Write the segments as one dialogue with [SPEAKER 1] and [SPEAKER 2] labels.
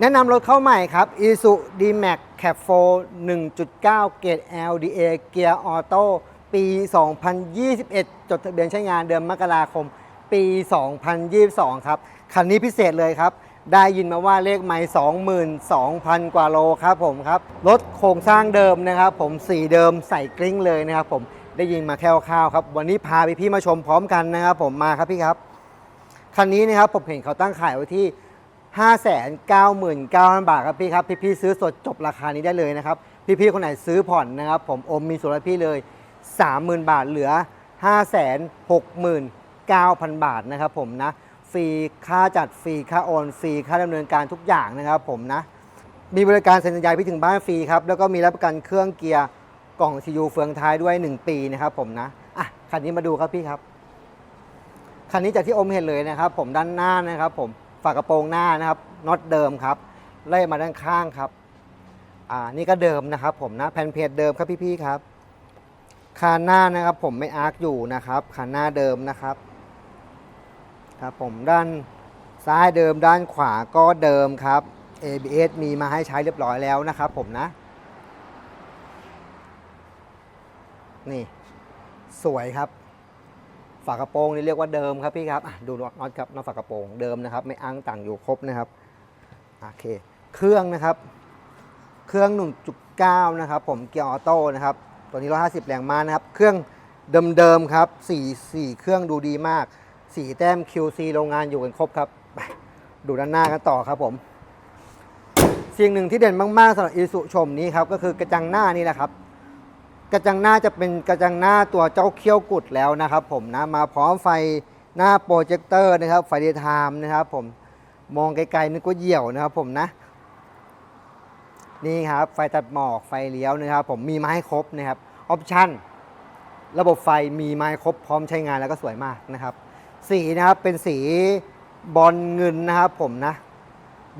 [SPEAKER 1] แนะนำรถเข้าใหม่ครับ Isuzu D-Max Cab 4 1.9 เกรด LDA เกียร์ออโต้ปี 2021 จดทะเบียนใช้งานเดือนมกราคม ปี 2022 ครับ คันนี้พิเศษเลยครับ ได้ยินมาว่าเลขไม่22,000 กว่าโลครับผมครับ รถโครงสร้างเดิมนะครับ ผมสีเดิมใส่กริ้งเลยนะครับผมได้ยินมาแค่คร่าวครับ วันนี้พาพี่ๆมาชมพร้อมกันนะครับผมมาครับพี่ครับ คันนี้นะครับผมเห็นเขาตั้งขายไว้ที่ 599,000 บาทครับพี่ครับ พี่ๆซื้อสดจบราคานี้ได้เลยนะครับ พี่ๆคนไหนซื้อผ่อนนะครับ ผมอมมีส่วนลดพี่เลย 30,000 บาทเหลือ 569,000 บาทนะครับผมนะฟรีค่าจัดฟรีค่าโอนฟรีค่าดำเนินการทุกอย่างนะครับผมนะ มีบริการเซ็นสัญญาพี่ถึงบ้านฟรีครับ แล้วก็มีรับประกันเครื่องเกียร์กล่องซียูเฟืองท้ายด้วย 1 ปีนะครับผมนะอะคันนี้มาดูครับพี่ครับ คันนี้จากที่อมเห็นเลยนะครับ ผมด้านหน้านะครับผม ฝากระโปรงหน้านะครับน็อตเดิมครับไล่มาด้านข้างครับอ่านี่ก็เดิมนะครับ ผมนะแผ่นเพจเดิมครับพี่ๆครับคานหน้านะครับผมไม่อาร์คอยู่นะครับคานหน้าเดิมนะครับครับผมด้านซ้ายเดิมด้านขวาก็เดิมครับ ABS มีมาให้ใช้เรียบร้อยแล้วนะครับ ผมนะ นี่ สวยครับ ฝากระโปรงนี่เรียกว่าเดิมครับพี่ครับดูน็อตครับน็อตฝากระโปรงเดิมนะครับ ไม่อ้างต่างอยู่ครบนะครับโอเค เครื่องนะครับ เครื่อง 1.9 นะครับ ผมเกียร์ออโต้นะครับ ตัวนี้ 150 แรงม้านะครับ เครื่องเดิมๆครับ4 4 เครื่องดูดีมาก 4 แต้ม QC โรงงานอยู่กันครบครับไปดูด้านหน้ากันต่อครับผมสิ่งหนึ่งที่เด่นมากๆสำหรับอีสุชมนี้ครับก็คือกระจังหน้านี่แหละครับ กระจังหน้าจะเป็นกระจังหน้าตัวเจ้าเขี้ยวกุดแล้วนะครับ ผมนะมาพร้อมไฟหน้าโปรเจคเตอร์นะครับไฟเดย์ไทม์นะครับผมมองไกลๆนึกว่าเหี่ยวนะครับ ผมนะ นี่ครับ ไฟตัดหมอกไฟเลี้ยวนะครับ ผมมีมาให้ครบนะครับออปชั่นระบบไฟมีมาให้ครบพร้อมใช้งานแล้วก็สวยมากนะครับ สีนะครับเป็นสีบอลเงินนะครับ ผมนะ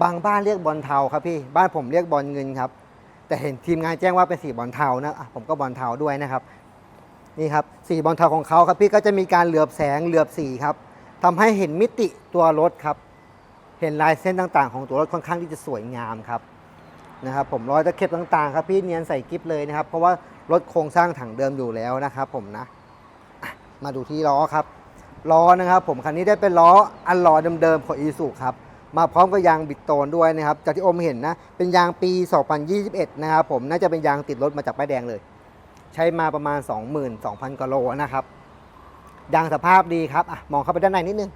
[SPEAKER 1] บางบ้านเรียกบอลเทาครับพี่บ้านผมเรียกบอลเงินครับ แต่เห็นทีมงานแจ้งว่าเป็นสีบอลเทานะอะผมก็บอลเทาด้วยนะครับนี่ครับสีบอลเทาของเขาครับพี่ก็จะมีการเหลือบแสงเหลือบสีครับทำให้เห็นมิติตัวรถครับ เห็นลายเส้นต่างๆ ของตัวรถค่อนข้างที่จะสวยงามครับนะครับผมรอยตะเข็บต่างๆ ครับพี่เนียนใส่กิฟเลยนะครับ เพราะว่ารถโครงสร้างถังเดิมอยู่แล้วนะครับผมนะอะมาดูที่ล้อครับล้อนะครับ ผมคันนี้ได้เป็นล้ออันล้อเดิมๆของอีซูครับ มาพร้อมกับยางบิดโตนด้วยนะครับ จากที่อมเห็นนะ เป็นยางปี 2021 นะครับผม น่าจะเป็นยางติดรถมาจากป้ายแดงเลย ใช้มาประมาณ 22,000กิโลนะครับ ยางสภาพดีครับอะมองเข้าไปด้านในนิดนึง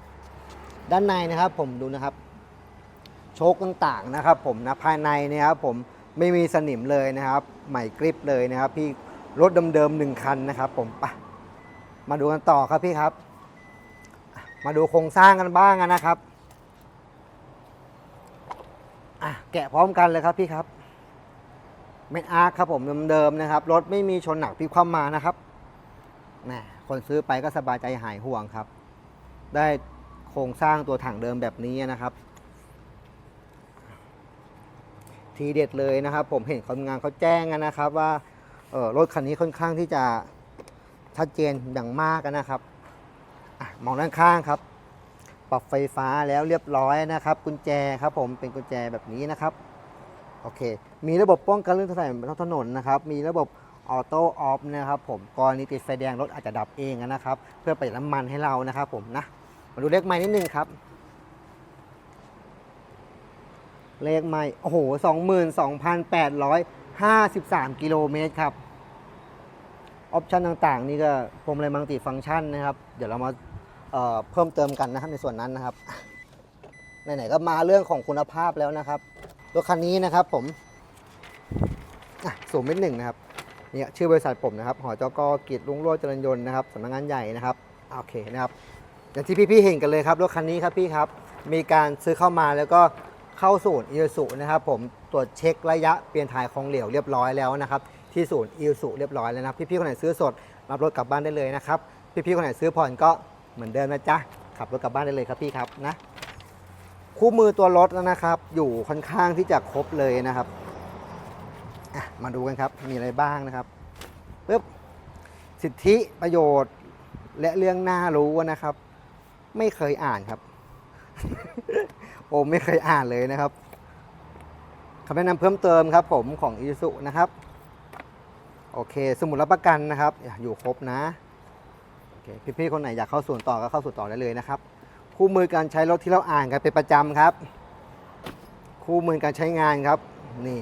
[SPEAKER 1] ด้านในนะครับผมดูนะครับ โชคต่างๆนะครับ ผมนะ ภายในนะครับผมไม่มีสนิมเลยนะครับ ใหม่กริปเลยนะครับ พี่รถเดิมๆหนึ่งคันนะครับผมไปมาดูกันต่อครับพี่ครับ มาดูโครงสร้างกันบ้างนะครับ อะแกะพร้อมกันเลยครับพี่ครับเมนอาร์ครับผมเดิมๆนะครับรถไม่มีชนหนักพลิกคว่ำมานะครับแหมคนซื้อไปก็สบายใจหายห่วงครับ ได้โครงสร้างตัวถังเดิมแบบนี้นะครับ ทีเด็ดเลยนะครับ ผมเห็นคนงานเขาแจ้งกันนะครับว่าเออรถคันนี้ค่อนข้างที่จะชัดเจนอย่างมากนะครับอมองด้านข้างครับ ปรับไฟฟ้าแล้วเรียบร้อยนะครับ กุญแจครับผมเป็นกุญแจแบบนี้นะครับโอเค มีระบบป้องกันเรื่องถนนนท้องถนนนะครับ มีระบบออโต้ออฟนะครับผมกรณีติดไฟแดงรถอาจจะดับเองนะครับ เพื่อประหยัดน้ำมันให้เรานะครับผมนะ มาดูเลขไม้นิดนึงครับ เลขไม้โอ้โหสองหมื่นสองพันแปดร้อยห้าสิบสามกิโลเมตรครับ ออปชันต่างๆ นี่ก็พรมอะไรมังติฟังก์ชันนะครับ เดี๋ยวเรามา เเพิ่มเติมกันนะครับในส่วนนั้นนะครับไหนๆก็มาเรื่องของคุณภาพแล้วนะครับรถคันนี้นะครับผมสูงเม็ดหนึ่งนะครับเนี่ยชื่อบริษัทผมนะครับหอจกกิจลุงโรจน์จริญยนต์นะครับสำนักงานใหญ่นะครับโอเคนะครับอย่างที่พี่ๆเห็นกันเลยครับรถคันนี้ครับพี่ครับมีการซื้อเข้ามาแล้วก็เข้าศูนย์อิลสุนะครับผมตรวจเช็คระยะเปลี่ยนถ่ายของเหลวเรียบร้อยแล้วนะครับที่ศูนย์อิลสุเรียบร้อยแล้วนะพี่ๆคนไหนซื้อสดรับรถกลับบ้านได้เลยนะครับพี่ๆคนไหนซื้อผ่อนก็ เหมือนเดิมนะจ๊ะ ขับรถกลับบ้านได้เลยครับพี่ครับนะ คู่มือตัวรถนะครับ อยู่ค่อนข้างที่จะครบเลยนะครับมาดูกันครับ มีอะไรบ้างนะครับปึ๊บสิทธิประโยชน์และเรื่องน่ารู้นะครับ ไม่เคยอ่านครับ โอมไม่เคยอ่านเลยนะครับคำแนะนำเพิ่มเติมครับ ผมของอีสุนะครับ โอเค สมุดรับประกันนะครับ อยู่ครบนะ เคพี่ๆคนไหนอยากเข้าศูนต่อก็เข้าศูนต่อได้เลยนะครับ คู่มือการใช้รถที่เราอ่านกันเป็นประจำครับ คู่มือการใช้งานครับนี่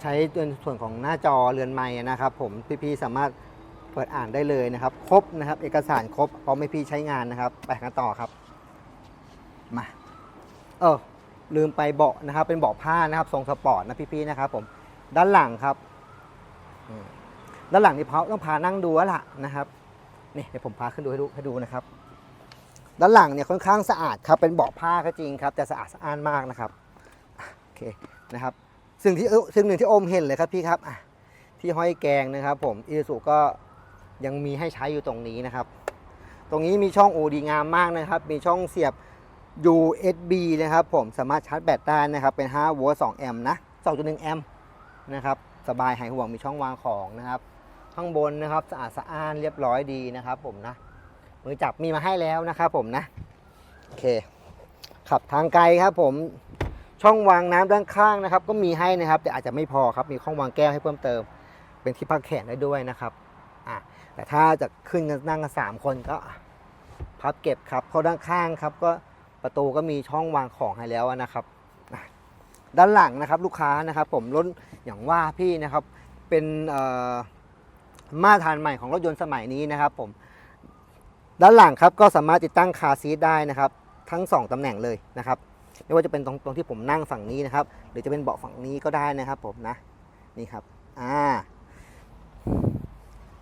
[SPEAKER 1] ใช้ในส่วนของหน้าจอเรือนไม้นะครับ ผมพี่ๆสามารถเปิดอ่านได้เลยนะครับ ครบนะครับ เอกสารครบพร้อมให้พี่ใช้งานนะครับไปกันต่อครับมาเออลืมไปเบาะนะครับ เป็นเบาะผ้านะครับ ทรงสปอร์ตนะพี่ๆนะครับ ผมด้านหลังครับด้านหลังนี่เพาต้องพานั่งดูแล้วล่ะนะครับ นี่เดี๋ยวผมพาขึ้นดูให้ดูให้ดูนะครับ ด้านหลังเนี่ยค่อนข้างสะอาดครับเป็นเบาะผ้าก็จริงครับ แต่สะอาดสะอ้านมากนะครับโอเคนะครับสิ่งที่สิ่งหนึ่งที่อมเห็นเลยครับพี่ครับที่ห้อยแกงนะครับ ผมอีสุก็ยังมีให้ใช้อยู่ตรงนี้นะครับ ตรงนี้มีช่องโอดีงามมากนะครับ มีช่องเสียบ USB นะครับผมสามารถชาร์จแบตได้นะครับ เป็น5โวลต์2แอมป์นะ2.1แอมป์นะครับ สบายหายห่วงมีช่องวางของนะครับ ข้างบนนะครับสะอาดสะอ้านเรียบร้อยดีนะครับ ผมนะมือจับมีมาให้แล้วนะครับผมนะโอเค ขับทางไกลครับ ผมช่องวางน้ำด้านข้างนะครับ ก็มีให้นะครับ แต่อาจจะไม่พอครับมีช่องวางแก้วให้เพิ่มเติม เป็นที่พักแขนได้ด้วยนะครับอะแต่ถ้าจะขึ้นกันนั่งกันสามคนก็พับเก็บครับเพราะด้านข้างครับ ก็ประตูก็มีช่องวางของให้แล้วนะครับด้านหลังนะครับลูกค้านะครับ ผมรถอย่างว่าพี่นะครับ เป็นเอ่อ มาตรฐานใหม่ของรถยนต์สมัยนี้นะครับผมด้านหลังครับก็สามารถติดตั้งคาซีทได้นะครับ ทั้ง 2ตำแหน่งเลยนะครับ ไม่ว่าจะเป็นตรงตรงที่ผมนั่งฝั่งนี้นะครับ หรือจะเป็นเบาะฝั่งนี้ก็ได้นะครับ ผมนะนี่ครับอ่า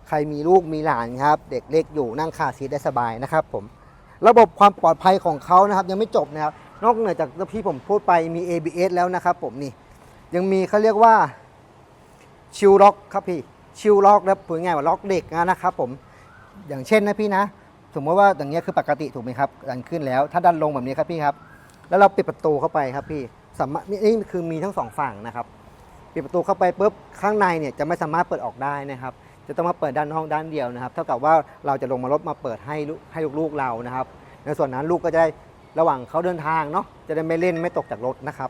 [SPEAKER 1] ใครมีลูกมีหลานครับ เด็กเล็กอยู่นั่งคาซีทได้สบายนะครับ ผม ระบบความปลอดภัยของเขานะครับ ยังไม่จบนะครับ นอกเหนือจากที่ผมพูดไปมี ABS แล้วนะครับ ผมนี่ยังมีเขาเรียกว่าชิลล็อกครับพี่ ชิลล็อกแล้วพูดง่ายว่าล็อกเด็กนะครับผมอย่างเช่นนะพี่นะ สมมติว่าอย่างเงี้ยคือปกติถูกไหมครับดันขึ้นแล้ว ถ้าดันลงแบบนี้ครับพี่ครับ แล้วเราปิดประตูเข้าไปครับพี่สามารถนี่คือมีทั้งสองฝั่งนะครับปิดประตูเข้าไปปุ๊บข้างในเนี่ยจะไม่สามารถเปิดออกได้นะครับจะต้องมาเปิดด้านห้องด้านเดียวนะครับ เท่ากับว่าเราจะลงมารถมาเปิดให้ให้ลูกๆเรานะครับ ในส่วนนั้นลูกก็จะได้ระหว่างเขาเดินทางเนาะจะได้ไม่เล่นไม่ตกจากรถนะครับ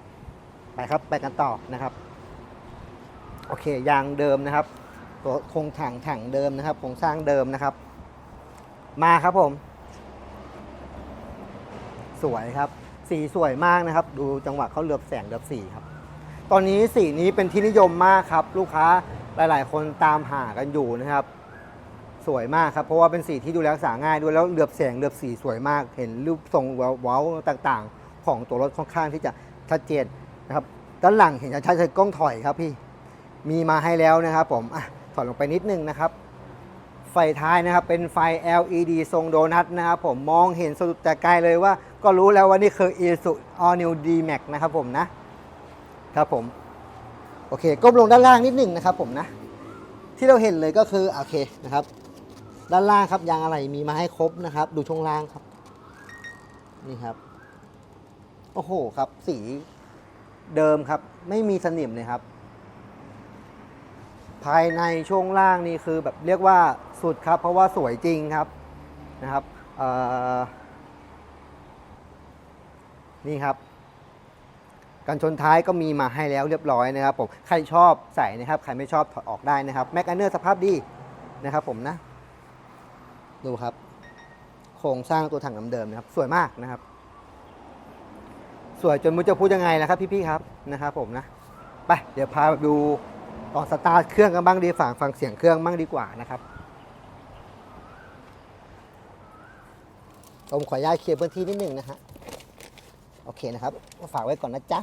[SPEAKER 1] ไปครับไปกันต่อนะครับ โอเคยางเดิมนะครับ ตัวโครงถังถังเดิมนะครับโครงสร้างเดิมนะครับ มาครับผม สวยครับ สีสวยมากนะครับ ดูจังหวะเขาเหลือบแสงเหลือบสีครับ ตอนนี้สีนี้เป็นที่นิยมมากครับ ลูกค้าหลาย ๆ คนตามหากันอยู่นะครับ สวยมากครับ เพราะว่าเป็นสีที่ดูแลรักษาง่ายด้วยแล้วเหลือบแสงเหลือบสีสวยมาก เห็นรูปทรงเว้าๆต่างๆ ของตัวรถค่อนข้างที่จะชัดเจนนะครับด้านหลังเห็นชัดๆคือกล้องถอยครับพี่มีมาให้แล้วนะครับผมอะ ถอดลงไปนิดนึงนะครับ ไฟท้ายนะครับเป็นไฟ LED ทรงโดนัทนะครับผมมองเห็นสุดแต่ไกลเลยว่า ก็รู้แล้วว่านี่คือ Isuzu All New D-Max นะครับผมนะครับผมโอเคก้มลงด้านล่างนิดหนึ่งนะครับผมนะที่เราเห็นเลยก็คือโอเคนะครับด้านล่างครับยางอะไรมีมาให้ครบนะครับ ดูช่วงล่างครับ นี่ครับ โอ้โหครับ สีเดิมครับ ไม่มีสนิมเลยครับ ภายในช่วงล่างนี่คือแบบเรียกว่าสุดครับ เพราะว่าสวยจริงครับนะครับนี่ครับกันชนท้ายก็มีมาให้แล้วเรียบร้อยนะครับผมใครชอบใส่นะครับ ใครไม่ชอบถอดออกได้นะครับแมกนเนอร์สภาพดีนะครับผมนะ ดูครับ โครงสร้างตัวถังเดิมนะครับ สวยมากนะครับ สวยจนมุจะพูดยังไงนะครับพี่ๆครับนะครับผมนะ ไป เดี๋ยวพาดู ตอนสตาร์ทเครื่องกันบ้างดีฝั่งฟังเสียงเครื่องบ้างดีกว่านะครับผมขออนุญาตเคลียร์พื้นที่นิดหนึ่งนะฮะโอเคนะครับฝากไว้ก่อนนะจ๊ะ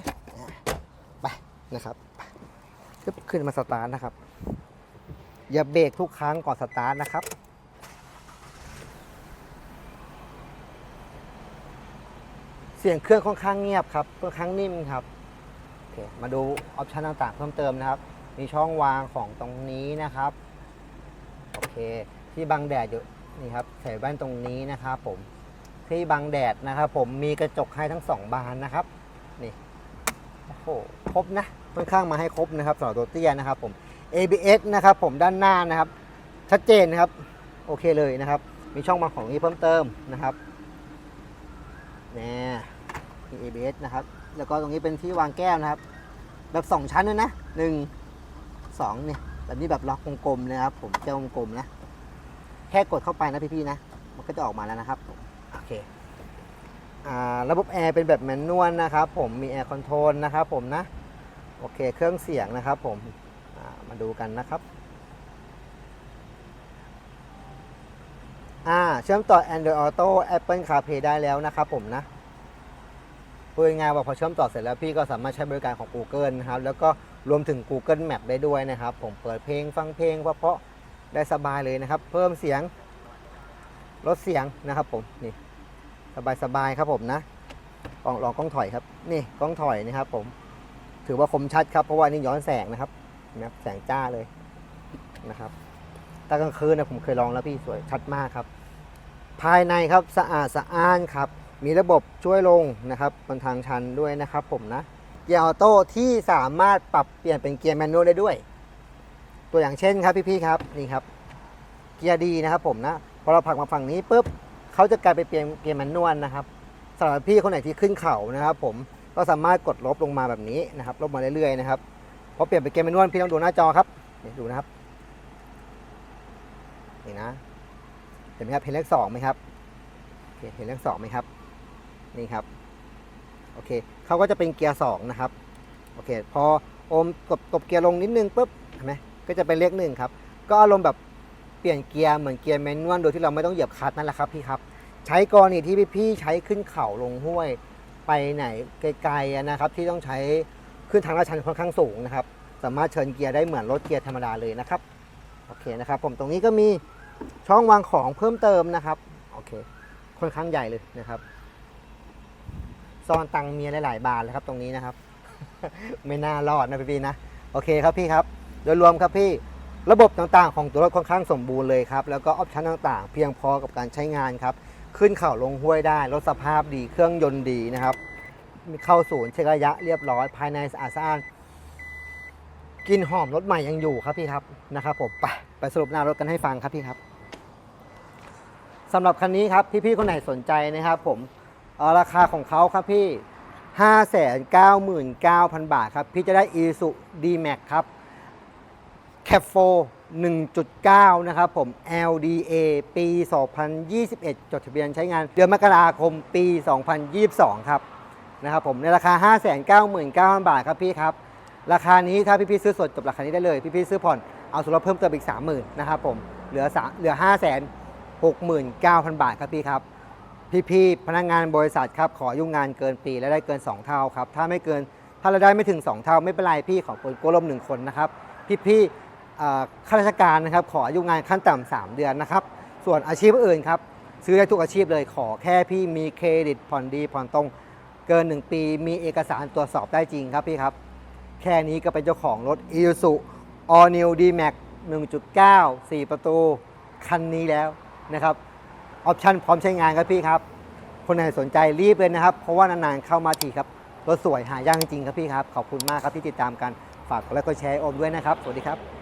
[SPEAKER 1] ไปนะครับขึ้นขึ้นมาสตาร์ทนะครับ อย่าเบรกทุกครั้งก่อนสตาร์ทนะครับเสียงเครื่องค่อนข้างเงียบครับค่อนข้างนิ่มครับโอเคมาดูออปชันต่างๆเพิ่มเติมนะครับ มีช่องวางของตรงนี้นะครับโอเคที่บังแดดอยู่นี่ครับใส่แว่นตรงนี้นะครับ ผมที่บังแดดนะครับ ผมมีกระจกให้ทั้งสองบานนะครับนี่โอ้โหครบนะค่อนข้างมาให้ครบนะครับสำหรับตัวเตี้ยนะครับ ผม ABS นะครับ ผมด้านหน้านะครับ ชัดเจนนะครับ โอเคเลยนะครับ มีช่องวางของนี้เพิ่มเติมนะครับนี่มี ABS นะครับ แล้วก็ตรงนี้เป็นที่วางแก้วนะครับ แบบสองชั้นด้วยนะห สองเนี่ยแบบนี้แบบล็อกกลมๆนะครับ ผมเจ้ากลมนะ แค่กดเข้าไปนะพี่ๆนะ มันก็จะออกมาแล้วนะครับโอเคอ่าระบบแอร์เป็นแบบแมนนวลนะครับ ผมมีแอร์คอนโทรลนะครับผมนะ โอเคเครื่องเสียงนะครับ ผมมาดูกันนะครับอ่าเชื่อมต่อ Android Auto Apple CarPlay ได้แล้วนะครับผมนะพูดง่ายว่าพอเชื่อมต่อเสร็จแล้วพี่ก็สามารถใช้บริการของ Google นะครับ แล้วก็ รวมถึง Google Map ได้ด้วยนะครับ ผมเปิดเพลงฟังเพลงเพราะๆได้สบายเลยนะครับ เพิ่มเสียงลดเสียงนะครับผมนี่สบายๆครับผมนะลองลองกล้องถอยครับ นี่กล้องถอยนะครับ ผม ถือว่าคมชัดครับเพราะว่านี่ย้อนแสงนะครับนะครับแสงจ้าเลยนะครับตอนกลางคืนนะผมเคยลองแล้วพี่สวยชัดมากครับ ภายในครับสะอาดสะอ้านครับ มีระบบช่วยลงนะครับบนทางชันด้วยนะครับ ผมนะ กียร์ออโต้ที่สามารถปรับเปลี่ยนเป็นเกียร์แมนนวลได้ด้วย ตัวอย่างเช่นครับพี่ๆครับนี่ครับ เกียร์ดีนะครับผมนะพอเราผลักมาฝั่งนี้ปุ๊บเขาจะกลายไปเปลี่ยนเกียร์แมนนวลนะครับสำหรับพี่คนไหนที่ขึ้นเขานะครับ ผมก็สามารถกดลบลงมาแบบนี้นะครับ ลบมาเรื่อยๆนะครับพอเปลี่ยนเป็นเกียร์แมนนวลพี่ต้องดูหน้าจอครับนี่ดูนะครับนี่นะเห็นไหมครับเห็นเลขสองไหมครับเห็นเลขสองไหมครับ นี่ครับ โอเคเขาก็จะเป็นเกียร์สองนะครับโอเคพอโอมกดกดเกียร์ลงนิดนึงปุ๊บเห็นไหมก็จะเป็นเลขหนึ่งครับก็อารมณ์แบบเปลี่ยนเกียร์เหมือนเกียร์แมนนวลโดยที่เราไม่ต้องเหยียบคลัตช์นั่นแหละครับพี่ครับใช้กรณีที่พี่ๆใช้ขึ้นเขาลงห้วยไปไหนไกลๆนะครับ ที่ต้องใช้ขึ้นทางลาดชันค่อนข้างสูงนะครับ สามารถเชิญเกียร์ได้เหมือนรถเกียร์ธรรมดาเลยนะครับโอเคนะครับ ผมตรงนี้ก็มีช่องวางของเพิ่มเติมนะครับโอเคค่อนข้างใหญ่เลยนะครับ ซ่อนตังเมียหลายๆบาทเลยครับตรงนี้นะครับ ไม่น่ารอดนะพี่นะโอเคครับพี่ครับ โดยรวมครับพี่ระบบต่างๆ ของตัวรถค่อนข้างสมบูรณ์เลยครับ แล้วก็ออปชันต่างๆ เพียงพอกับการใช้งานครับ ขึ้นเขาลงห้วยได้รถสภาพดีเครื่องยนต์ดีนะครับมีเข้าศูนย์เช็คระยะเรียบร้อย ภายในสะอาดสะอานกลินหอมรถใหม่ยังอยู่ครับพี่ครับนะครับผมไปไปสรุปหน้ารถกันให้ฟังครับพี่ครับสำหรับคันนี้ครับพี่ๆคนไหนสนใจนะครับ ผม ราคาของเขาครับพี่ 599,000 บาทครับ พี่จะได้ i s u D-Max ครับแคปโฟ1.9 นะครับผม LDA ปี 2021 จดทะเบียนใช้งานเดือนมกราคมปี 2022 ครับนะครับผมในราคา 599,000 บาทครับพี่ครับ ราคานี้ถ้าพี่พี่ๆซื้อสดจบราคานี้ได้เลย พี่พี่ๆซื้อผ่อนเอาส่วนลดเพิ่มเติมอีก 30,000 นะครับผมเหลือ3เหลือ 569,000 บาทครับพี่ครับ พี่ๆ พนักงานบริษัทครับขออยุ่งงานเกินปีและได้เกิน 2 เท่าครับ ถ้าไม่เกินถ้าเราได้ไม่ถึง 2 เท่าไม่เป็นไรพี่ขอคนโกลมหนึ่งคนนะครับ พี่ๆข้าราชการนะครับ ขออายุงานขั้นต่ำ3เดือนนะครับ ส่วนอาชีพอื่นครับซื้อได้ทุกอาชีพเลยขอแค่พี่มีเครดิตผ่อนดีผ่อนตรงเกิน 1 ปีมีเอกสารตรวจสอบได้จริงครับพี่ครับ แค่นี้ก็เป็นเจ้าของรถ i s u All New D-Max 1.9 4 ประตูคันนี้แล้วนะครับ ออปชั่นพร้อมใช้งานครับพี่ครับ คนไหนสนใจรีบเลยนะครับ เพราะว่านานๆเข้ามาทีครับรถสวยหายากจริงครับพี่ครับ ขอบคุณมากครับที่ติดตามกัน ฝากกดไลค์กดแชร์โอมด้วยนะครับ สวัสดีครับ